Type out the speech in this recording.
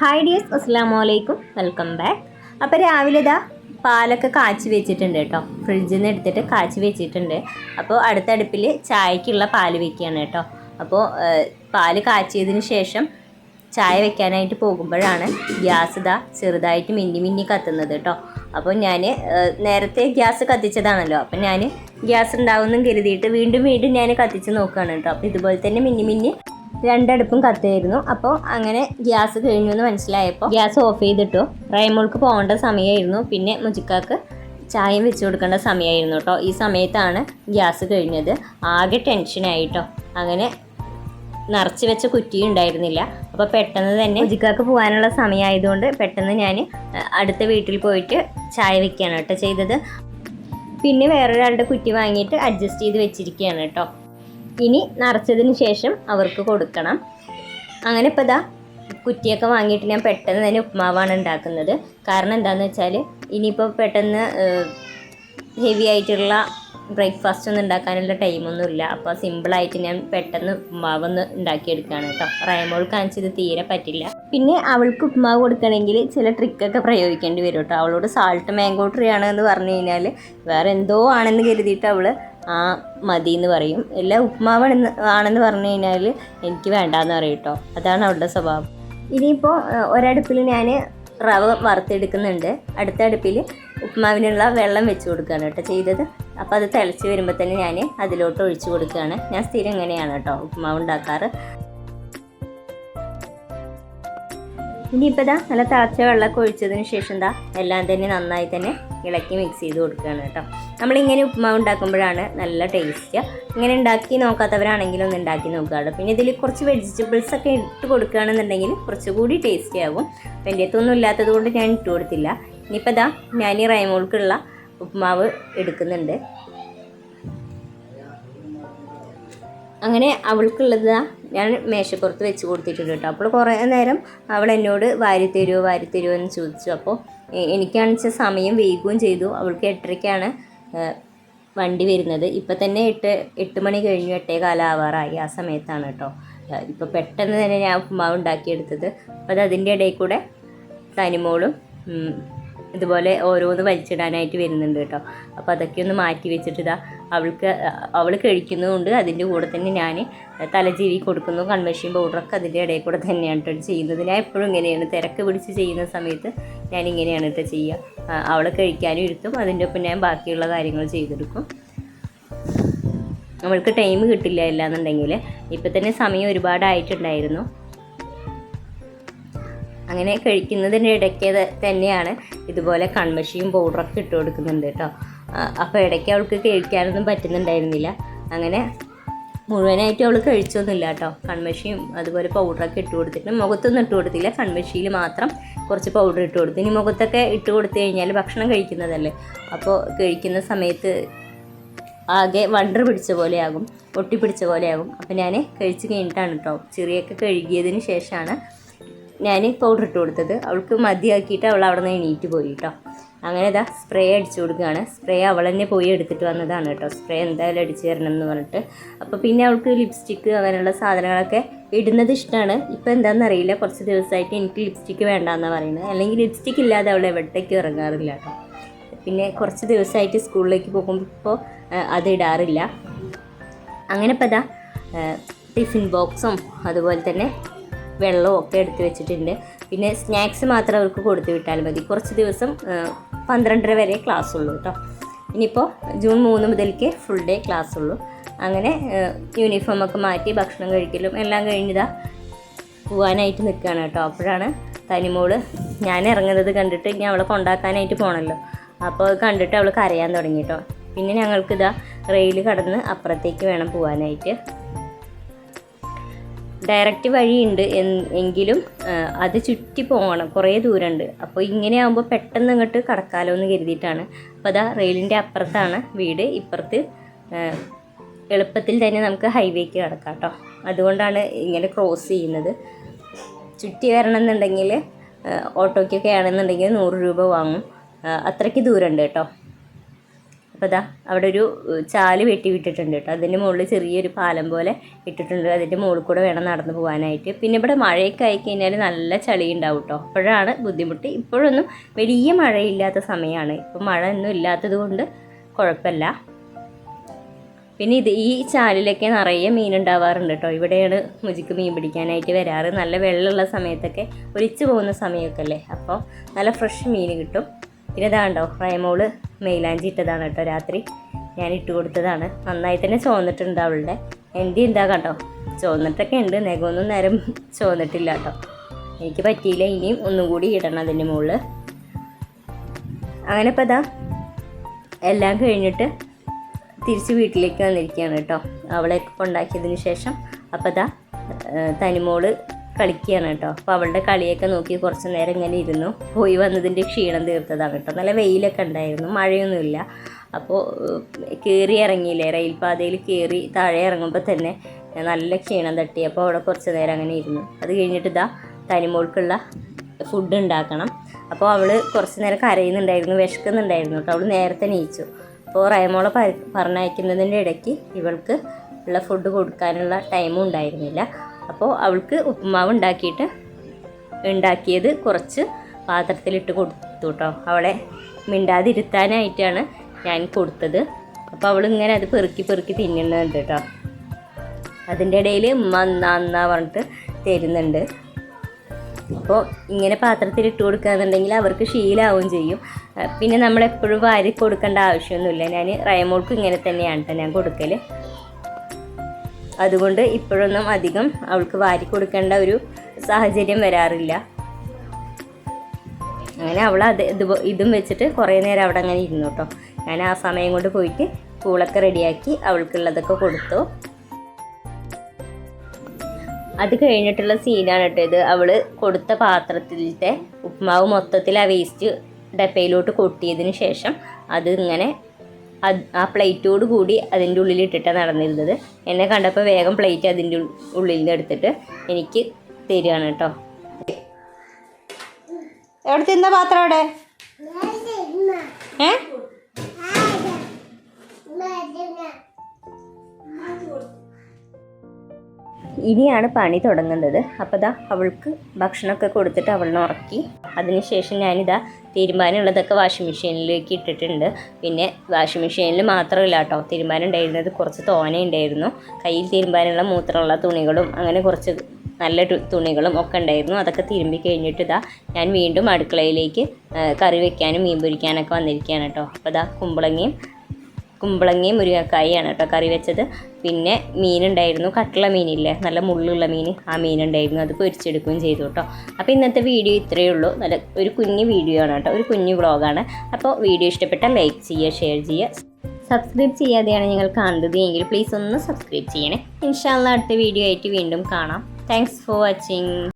Hi dears അസ്സാം വലൈക്കും welcome back അപ്പോൾ രാവിലെ ഇതാ പാലൊക്കെ കാച്ചി വെച്ചിട്ടുണ്ട് കേട്ടോ. ഫ്രിഡ്ജിൽ നിന്ന് എടുത്തിട്ട് കാച്ചി വെച്ചിട്ടുണ്ട്. അപ്പോൾ അടുത്ത അടുപ്പിൽ ചായക്കുള്ള പാൽ വെക്കുകയാണ് കേട്ടോ. അപ്പോൾ പാൽ കാച്ചിയതിന് ശേഷം ചായ വെക്കാനായിട്ട് പോകുമ്പോഴാണ് ഗ്യാസ് ഇതാ ചെറുതായിട്ട് മിന്നി മിന്നി കത്തുന്നത് കേട്ടോ. അപ്പോൾ ഞാൻ നേരത്തെ ഗ്യാസ് കത്തിച്ചതാണല്ലോ. അപ്പം ഞാൻ ഗ്യാസ് ഉണ്ടാവുമെന്നും കരുതിയിട്ട് വീണ്ടും വീണ്ടും ഞാൻ കത്തിച്ച് നോക്കുകയാണ് കേട്ടോ. അപ്പോൾ ഇതുപോലെ തന്നെ മിന്നി മിന്നി രണ്ടടുപ്പും കത്തുമായിരുന്നു അപ്പോൾ അങ്ങനെ ഗ്യാസ് കഴിഞ്ഞു എന്ന് മനസ്സിലായപ്പോൾ ഗ്യാസ് ഓഫ് ചെയ്തിട്ടു. റൈമോൾക്ക് പോകേണ്ട സമയമായിരുന്നു പിന്നെ മുജിക്കാക്ക് ചായയും വെച്ച് കൊടുക്കേണ്ട സമയമായിരുന്നു കേട്ടോ. ഈ സമയത്താണ് ഗ്യാസ് കഴിഞ്ഞത്. ആകെ ടെൻഷനായിട്ടോ അങ്ങനെ നിറച്ച് വെച്ച കുറ്റി ഉണ്ടായിരുന്നില്ല. അപ്പോൾ പെട്ടെന്ന് തന്നെ മുജിക്കാക്ക് പോകാനുള്ള സമയമായതുകൊണ്ട് പെട്ടെന്ന് ഞാൻ അടുത്ത വീട്ടിൽ പോയിട്ട് ചായ വെക്കുകയാണ് കേട്ടോ ചെയ്തത്. പിന്നെ വേറൊരാളുടെ കുറ്റി വാങ്ങിയിട്ട് അഡ്ജസ്റ്റ് ചെയ്ത് വെച്ചിരിക്കുകയാണ് കേട്ടോ. ഇനി നിറച്ചതിന് ശേഷം അവർക്ക് കൊടുക്കണം. അങ്ങനെ ഇപ്പോൾ ഇതാ കുറ്റിയൊക്കെ വാങ്ങിയിട്ട് ഞാൻ പെട്ടെന്ന് തന്നെ ഉപ്മാവാണ് ഉണ്ടാക്കുന്നത്. കാരണം എന്താണെന്ന് വെച്ചാൽ ഇനിയിപ്പോൾ പെട്ടെന്ന് ഹെവി ആയിട്ടുള്ള ബ്രേക്ക്ഫാസ്റ്റ് ഒന്നും ഉണ്ടാക്കാനുള്ള ടൈമൊന്നുമില്ല അപ്പോൾ സിമ്പിളായിട്ട് ഞാൻ പെട്ടെന്ന് ഉപ്മാവൊന്ന് ഉണ്ടാക്കിയെടുക്കുകയാണ് കേട്ടോ. റയമോൾ കാണിച്ചത് തീരെ പറ്റില്ല. പിന്നെ അവൾക്ക് ഉപ്മാവ് കൊടുക്കണമെങ്കിൽ ചില ട്രിക്കൊക്കെ പ്രയോഗിക്കേണ്ടി വരും കേട്ടോ. അവളോട് സാൾട്ട് മാംഗോ പറഞ്ഞു കഴിഞ്ഞാൽ വേറെ എന്തോ ആണെന്ന് കരുതിയിട്ട് അവൾ ആ മതി എന്ന് പറയും. എല്ലാം ഉപ്മാവാണെന്ന് ആണെന്ന് പറഞ്ഞു കഴിഞ്ഞാൽ എനിക്ക് വേണ്ടാന്ന് പറയും കേട്ടോ അതാണ് അവളുടെ സ്വഭാവം. ഇനിയിപ്പോൾ ഒരടുപ്പിൽ ഞാൻ റവ വറുത്തെടുക്കുന്നുണ്ട്. അടുത്ത അടുപ്പിൽ ഉപ്മാവിനുള്ള വെള്ളം വെച്ച് കൊടുക്കുകയാണ് കേട്ടോ ചെയ്തത്. അപ്പോൾ അത് തിളച്ച് വരുമ്പോൾ തന്നെ ഞാൻ അതിലോട്ട് ഒഴിച്ച് കൊടുക്കുകയാണ്. ഞാൻ സ്ഥിരം ഇങ്ങനെയാണ് കേട്ടോ ഉപ്മാവ് ഉണ്ടാക്കാറ്. ഇനിയിപ്പോൾ ഇതാ നല്ല തിളച്ച വെള്ളമൊക്കെ ഒഴിച്ചതിന് ശേഷം എന്താ എല്ലാം തന്നെ നന്നായി തന്നെ ഇളക്കി മിക്സ് ചെയ്ത് കൊടുക്കുകയാണ് കേട്ടോ. നമ്മളിങ്ങനെ ഉപ്പുമാവ് ഉണ്ടാക്കുമ്പോഴാണ് നല്ല ടേസ്റ്റ് ഇങ്ങനെ ഉണ്ടാക്കി നോക്കാത്തവരാണെങ്കിലും ഒന്ന് ഉണ്ടാക്കി നോക്കുക കേട്ടോ. പിന്നെ ഇതിൽ കുറച്ച് വെജിറ്റബിൾസ് ഒക്കെ ഇട്ട് കൊടുക്കുകയാണെന്നുണ്ടെങ്കിൽ കുറച്ചുകൂടി ടേസ്റ്റി ആകും അപ്പോൾ എന്റെ അടുത്തൊന്നും ഇല്ലാത്തത് കൊണ്ട് ഞാൻ ഇട്ട് കൊടുത്തില്ല. ഇനിയിപ്പോൾ ഇതാ ഞാൻ ഈ റൈമോൾക്കുള്ള ഉപ്പുമാവ് എടുക്കുന്നുണ്ട്. അങ്ങനെ അവൾക്കുള്ളത് ഞാൻ മേശപ്പുറത്ത് വെച്ച് കൊടുത്തിട്ടുണ്ട് കേട്ടോ. അപ്പോൾ കുറേ നേരം അവൾ എന്നോട് വാരി തരുമോ വാരി തരുമോ എന്ന് ചോദിച്ചു. അപ്പോൾ എനിക്കാണെന്ന് വെച്ചാൽ സമയം വൈകുകയും ചെയ്തു. അവൾക്ക് എട്ടരയ്ക്കാണ് വണ്ടി വരുന്നത്. ഇപ്പം തന്നെ എട്ട് എട്ട് മണി കഴിഞ്ഞു എട്ടേ കാലം ആവാറായി ആ സമയത്താണ് കേട്ടോ. ഇപ്പോൾ പെട്ടെന്ന് തന്നെ ഞാൻ ഉപ്പുമാവ് ഉണ്ടാക്കിയെടുത്തത്. അപ്പോൾ അത് അതിന്റെ ഇടയിൽ കൂടെ തനിമോളും ഇതുപോലെ ഓരോന്ന് വലിച്ചിടാനായിട്ട് വരുന്നുണ്ട് കേട്ടോ. അപ്പോൾ അതൊക്കെ ഒന്ന് മാറ്റി വെച്ചിട്ട് ഇതാ അവൾക്ക് അവൾ കഴിക്കുന്നതുകൊണ്ട് അതിന്റെ കൂടെ തന്നെ ഞാൻ തലജീവി കൊടുക്കുന്നു കൺവെഷൻ പൗഡറൊക്കെ അതിന്റെ ഇടയിൽ കൂടെ തന്നെയാണ് കേട്ടോ ചെയ്യുന്നത്. ഞാൻ എപ്പോഴും ഇങ്ങനെയാണ് തിരക്ക് പിടിച്ച് ചെയ്യുന്ന സമയത്ത് ഞാൻ ഇങ്ങനെയാണ് കേട്ടോ ചെയ്യുക. അവളെ കഴിക്കാനും ഇരുത്തും അതിന്റെ ഒപ്പം ഞാൻ ബാക്കിയുള്ള കാര്യങ്ങൾ ചെയ്തെടുക്കും. നമ്മൾക്ക് ടൈം കിട്ടില്ല ഇല്ലാന്നുണ്ടെങ്കിൽ ഇപ്പം തന്നെ സമയം ഒരുപാടായിട്ടുണ്ടായിരുന്നു. അങ്ങനെ കഴിക്കുന്നതിന്റെ ഇടയ്ക്ക് തന്നെയാണ്. ഇതുപോലെ കൺമഷിയും പൗഡറൊക്കെ ഇട്ട് കൊടുക്കുന്നുണ്ട് കേട്ടോ. അപ്പോൾ ഇടയ്ക്ക് അവൾക്ക് കഴിക്കാനൊന്നും പറ്റുന്നുണ്ടായിരുന്നില്ല. അങ്ങനെ മുഴുവനായിട്ട് അവൾ കഴിച്ചൊന്നുമില്ല കേട്ടോ. കൺമഷിയും അതുപോലെ പൗഡറൊക്കെ ഇട്ട് കൊടുത്തിട്ട് മുഖത്തൊന്നും ഇട്ട് കൊടുത്തില്ല. കൺമഷിയിൽ മാത്രം കുറച്ച് പൗഡർ ഇട്ട് കൊടുത്തു. ഇനി മുഖത്തൊക്കെ ഇട്ട് കൊടുത്തു കഴിഞ്ഞാൽ ഭക്ഷണം കഴിക്കുന്നതല്ലേ? അപ്പോൾ കഴിക്കുന്ന സമയത്ത് ആകെ വണ്ടർ പിടിച്ച പോലെയാകും ഒട്ടിപ്പിടിച്ച പോലെയാകും അപ്പോൾ ഞാൻ കഴിച്ച് കഴിഞ്ഞിട്ടാണ് കേട്ടോ. ചെറിയൊക്കെ കഴുകിയതിന് ശേഷമാണ് ഞാൻ പൗഡർ ഇട്ട് കൊടുത്തത്. അവൾക്ക് മതിയാക്കിയിട്ട് അവൾ അവിടെ നിന്ന് എണീറ്റ് പോയി കേട്ടോ അങ്ങനെ ഇതാ സ്പ്രേ അടിച്ചു കൊടുക്കുകയാണ്. സ്പ്രേ അവൾ തന്നെ പോയി എടുത്തിട്ട് വന്നതാണ് കേട്ടോ സ്പ്രേ എന്തായാലും അടിച്ചു തരണം എന്ന് പറഞ്ഞിട്ട്. അപ്പോൾ പിന്നെ അവൾക്ക് ലിപ്സ്റ്റിക്ക് അങ്ങനെയുള്ള സാധനങ്ങളൊക്കെ ഇടുന്നത് ഇഷ്ടമാണ് ഇപ്പോൾ എന്താണെന്ന് അറിയില്ല. കുറച്ച് ദിവസമായിട്ട് എനിക്ക് ലിപ്സ്റ്റിക്ക് വേണ്ടാന്നാണ് പറയുന്നത്. അല്ലെങ്കിൽ ലിപ്സ്റ്റിക്ക് ഇല്ലാതെ അവൾ എവിടേക്കും ഇറങ്ങാറില്ല കേട്ടോ പിന്നെ കുറച്ച് ദിവസമായിട്ട് സ്കൂളിലേക്ക് പോകുമ്പോൾ അത് ഇടാറില്ല. അങ്ങനെ ഇപ്പോൾ ഇതാ ടിഫിൻ ബോക്സും അതുപോലെ തന്നെ വെള്ളവും ഒക്കെ എടുത്ത് വെച്ചിട്ടുണ്ട്. പിന്നെ സ്നാക്സ് മാത്രം അവർക്ക് കൊടുത്തു വിട്ടാൽ മതി. കുറച്ച് ദിവസം പന്ത്രണ്ടര വരെ ക്ലാസ് ഉള്ളൂ കേട്ടോ ഇനിയിപ്പോൾ ജൂൺ മൂന്ന് മുതൽക്ക് ഫുൾ ഡേ ക്ലാസ് ഉള്ളൂ. അങ്ങനെ യൂണിഫോം ഒക്കെ മാറ്റി ഭക്ഷണം കഴിക്കലും എല്ലാം കഴിഞ്ഞതാ പോകാനായിട്ട് നിൽക്കുകയാണ് കേട്ടോ അപ്പോഴാണ് തനിമോൾ ഞാൻ ഇറങ്ങുന്നത് കണ്ടിട്ട് ഇനി അവളെ കൊണ്ടാക്കാനായിട്ട് പോകണമല്ലോ അപ്പോൾ അത് കണ്ടിട്ട് അവൾ കരയാൻ തുടങ്ങി കേട്ടോ പിന്നെ ഞങ്ങൾക്കിതാ റെയിൽ കടന്ന് അപ്പുറത്തേക്ക് വേണം പോകാനായിട്ട് ഡയറക്റ്റ് വഴിയുണ്ട് എങ്കിലും അത് ചുറ്റി പോകണം. കുറേ ദൂരമുണ്ട്. അപ്പോൾ ഇങ്ങനെ ആകുമ്പോൾ പെട്ടെന്ന് ഇങ്ങോട്ട് കടക്കാലോ എന്ന് കരുതിയിട്ടാണ്. അപ്പോൾ അതാ റെയിലിന്റെ അപ്പുറത്താണ് വീട്. ഇപ്പുറത്ത് എളുപ്പത്തിൽ തന്നെ നമുക്ക് ഹൈവേക്ക് കടക്കാം കേട്ടോ. അതുകൊണ്ടാണ് ഇങ്ങനെ ക്രോസ് ചെയ്യുന്നത്. ചുറ്റി വരണം എന്നുണ്ടെങ്കിൽ ഓട്ടോയ്ക്കൊക്കെ ആണെന്നുണ്ടെങ്കിൽ നൂറ് രൂപ വാങ്ങും. അത്രയ്ക്ക് ദൂരമുണ്ട് കേട്ടോ. അപ്പോൾ ഇതാ അവിടെ ഒരു ചാൽ വെട്ടി വിട്ടിട്ടുണ്ട് കേട്ടോ. അതിന്റെ മുകളിൽ ചെറിയൊരു പാലം പോലെ ഇട്ടിട്ടുണ്ട്. അതിന്റെ മുകളിൽ കൂടെ വേണം നടന്നു പോകാനായിട്ട്. പിന്നെ ഇവിടെ മഴയൊക്കെ ആയി കഴിഞ്ഞാൽ നല്ല ചളി ഉണ്ടാവും കേട്ടോ. അപ്പോഴാണ് ബുദ്ധിമുട്ട്. ഇപ്പോഴൊന്നും വലിയ മഴയില്ലാത്ത സമയമാണ്. ഇപ്പം മഴ ഒന്നും ഇല്ലാത്തത് കൊണ്ട് കുഴപ്പമില്ല. പിന്നെ ഇത് ഈ ചാലിലൊക്കെ നിറയെ മീൻ ഉണ്ടാവാറുണ്ട് കേട്ടോ. ഇവിടെയാണ് മുജിക്ക് മീൻ പിടിക്കാനായിട്ട് വരാറ്. നല്ല വെള്ളമുള്ള സമയത്തൊക്കെ ഒലിച്ചു പോകുന്ന സമയമൊക്കെ അല്ലേ? അപ്പോൾ നല്ല ഫ്രഷ് മീൻ കിട്ടും. പിന്നെ ഇതാണ്ടോ റൈമോൾ മെയിലാഞ്ചി ഇട്ടതാണ് കേട്ടോ രാത്രി. ഞാൻ ഇട്ട് കൊടുത്തതാണ്. നന്നായി തന്നെ ചോന്നിട്ടുണ്ട് അവളുടെ. എന്റെ എന്താ കേട്ടോ ചോന്നിട്ടൊക്കെ ഉണ്ട്. നെഗൊന്നും നേരം ചോന്നിട്ടില്ല കേട്ടോ. എനിക്ക് പറ്റിയില്ല ഇനിയും ഒന്നും കൂടി ഇടണം അതിന്റെ മുകളിൽ. അങ്ങനെ ഇപ്പം ഇതാ എല്ലാം കഴിഞ്ഞിട്ട് തിരിച്ച് വീട്ടിലേക്ക് വന്നിരിക്കുകയാണ് കേട്ടോ. അവളെ കൊണ്ടാക്കിയതിന് ശേഷം. അപ്പോൾ ഇതാ തനിമോൾ കളിക്കുകയാണ് കേട്ടോ. അപ്പോൾ അവളുടെ കളിയൊക്കെ നോക്കി കുറച്ച് നേരം ഇങ്ങനെ ഇരുന്നു. പോയി വന്നതിന്റെ ക്ഷീണം തീർത്തതാണ് കേട്ടോ. നല്ല വെയിലൊക്കെ ഉണ്ടായിരുന്നു. മഴയൊന്നുമില്ല. അപ്പോൾ കയറി ഇറങ്ങിയില്ലേ? റെയിൽപാതയിൽ കയറി താഴെ ഇറങ്ങുമ്പോൾ തന്നെ നല്ല ക്ഷീണം തട്ടി. അപ്പോൾ അവിടെ കുറച്ച് നേരം അങ്ങനെ ഇരുന്നു. അത് കഴിഞ്ഞിട്ട് ഇതാ തനിമോൾക്കുള്ള ഫുഡ് ഉണ്ടാക്കണം. അപ്പോൾ അവൾ കുറച്ച് നേരം കരയുന്നുണ്ടായിരുന്നു. വിശക്കുന്നുണ്ടായിരുന്നു കേട്ടോ. അവൾ നേരത്തെ നീച്ചു അപ്പോൾ റയമോളെ പറഞ്ഞയക്കുന്നതിന്റെ ഇടയ്ക്ക് ഇവൾക്ക് ഉള്ള ഫുഡ് കൊടുക്കാനുള്ള ടൈമും ഉണ്ടായിരുന്നില്ല. അപ്പോൾ അവൾക്ക് ഉപ്പുമാവ് ഉണ്ടാക്കിയിട്ട് ഉണ്ടാക്കിയത് കുറച്ച് പാത്രത്തിലിട്ട് കൊടുത്തു കേട്ടോ അവളെ മിണ്ടാതിരുത്താനായിട്ടാണ് ഞാൻ കൊടുത്തത്. അപ്പോൾ അവളിങ്ങനെ അത് പെറുക്കി പെറുക്കി തിന്നുന്നുണ്ട് കേട്ടോ അതിന്റെ ഇടയിൽ ഉമ്മ എന്നാ പറഞ്ഞിട്ട് തരുന്നുണ്ട്. അപ്പോൾ ഇങ്ങനെ പാത്രത്തിൽ ഇട്ട് കൊടുക്കുകയെന്നുണ്ടെങ്കിൽ അവർക്ക് ശീലമാവും ചെയ്യും. പിന്നെ നമ്മളെപ്പോഴും വാരി കൊടുക്കേണ്ട ആവശ്യമൊന്നുമില്ല. ഞാൻ റയമോൾക്ക് ഇങ്ങനെ തന്നെയാണ് കേട്ടോ ഞാൻ കൊടുക്കൽ അതുകൊണ്ട് ഇപ്പോഴൊന്നും അധികം അവൾക്ക് വാരി കൊടുക്കേണ്ട ഒരു സാഹചര്യം വരാറില്ല. അങ്ങനെ അവൾ അത് ഇത് ഇതും വെച്ചിട്ട് കുറേ നേരം അവിടെ അങ്ങനെ ഇരുന്നു കേട്ടോ. ഞാൻ ആ സമയം കൊണ്ട് പോയിട്ട് പൂളൊക്കെ റെഡിയാക്കി അവൾക്കുള്ളതൊക്കെ കൊടുത്തു. അത് കഴിഞ്ഞിട്ടുള്ള സീനാണ് കേട്ടോ ഇത്. അവൾ കൊടുത്ത പാത്രത്തിലത്തെ ഉപ്മാവ് മൊത്തത്തിൽ ആ വേസ്റ്റ് ഡപ്പയിലോട്ട് കൊട്ടിയതിന് ശേഷം അത് ഇങ്ങനെ അത് ആ പ്ലേറ്റോട് കൂടി അതിന്റെ ഉള്ളിൽ ഇട്ടിട്ടാണ് നടന്നിരുന്നത്. എന്നെ കണ്ടപ്പോൾ വേഗം പ്ലേറ്റ് അതിന്റെ ഉള്ളിൽ നിന്ന് എടുത്തിട്ട് എനിക്ക് തരികയാണ് കേട്ടോ. എവിടെ തിന്ന പാത്രം അവിടെ? ഏ? ഇനിയാണ് പണി തുടങ്ങുന്നത്. അപ്പോൾ ദാ അവൾക്ക് ഭക്ഷണമൊക്കെ കൊടുത്തിട്ട് അവളിനെ ഉറക്കി. അതിനുശേഷം ഞാനിതാ തീരുമാനമുള്ളതൊക്കെ വാഷിംഗ് മെഷീനിലേക്ക് ഇട്ടിട്ടുണ്ട്. പിന്നെ വാഷിംഗ് മെഷീനിൽ മാത്രമല്ല കേട്ടോ തീരുമാനം ഉണ്ടായിരുന്നത് കുറച്ച് തോന ഉണ്ടായിരുന്നു. കയ്യിൽ തീരുമാനമുള്ള മൂത്രമുള്ള തുണികളും അങ്ങനെ കുറച്ച് നല്ല തുണികളും ഒക്കെ ഉണ്ടായിരുന്നു. അതൊക്കെ തിരുമ്പി കഴിഞ്ഞിട്ട് ഇതാ ഞാൻ വീണ്ടും അടുക്കളയിലേക്ക് കറി വെക്കാനും മീൻ പൊരിക്കാനൊക്കെ വന്നിരിക്കുകയാണ് കേട്ടോ അപ്പോൾ ഇതാ കുമ്പളങ്ങയും കുമ്പളങ്ങയും മുരിങ്ങക്കായാണ് കേട്ടോ കറി വെച്ചത്. പിന്നെ മീനുണ്ടായിരുന്നു. കട്ടിള മീനില്ലേ? നല്ല മുള്ളുള്ള മീൻ. ആ മീനുണ്ടായിരുന്നു. അത് പൊരിച്ചെടുക്കുകയും ചെയ്തു കേട്ടോ. അപ്പോൾ ഇന്നത്തെ വീഡിയോ ഇത്രയേ ഉള്ളൂ. നല്ല ഒരു കുഞ്ഞു വീഡിയോ ആണ് കേട്ടോ. ഒരു കുഞ്ഞു വ്ളോഗാണ്. അപ്പോൾ വീഡിയോ ഇഷ്ടപ്പെട്ടാൽ ലൈക്ക് ചെയ്യുക ഷെയർ ചെയ്യുക. സബ്സ്ക്രൈബ് ചെയ്യാതെയാണ് നിങ്ങൾ കാണുന്നത് എങ്കിൽ പ്ലീസ് ഒന്ന് സബ്സ്ക്രൈബ് ചെയ്യണേ. ഇൻഷാല്ല അടുത്ത വീഡിയോ ആയിട്ട് വീണ്ടും കാണാം. Thanks for watching